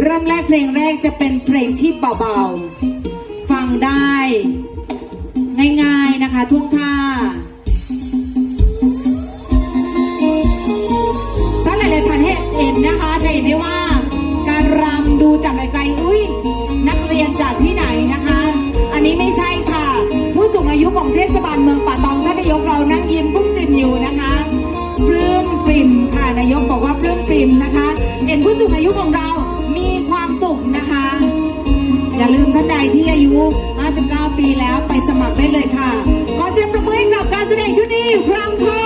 เริ่มแรกเพลงแรกจะเป็นเพลงที่เบาๆ ฟังได้ ง่ายๆนะคะทุกท่า ถ้าหลายๆท่านเห็นนะคะ จะเห็นได้ว่าการรำดูจากไกลๆอุ้ยนักเรียนจากที่ไหนนะคะ อันนี้ไม่ใช่ค่ะ ผู้สูงอายุของเทศบาลเมืองป่าตองท่านนายกเรานั่งยิ้มปุ้มปิ่มอยู่นะคะปลื้มปริ่มค่ะนายกบอกว่าปลื้มปริ่มนะคะ เห็นผู้สูงอายุของเรามีความสุขนะคะ อย่าลืมท่านใดที่อายุ 59 ปีแล้วไปสมัครได้เลยค่ะ ขอเสียงประมือให้กับการแสดงชุดนี้ครั้งค่ะ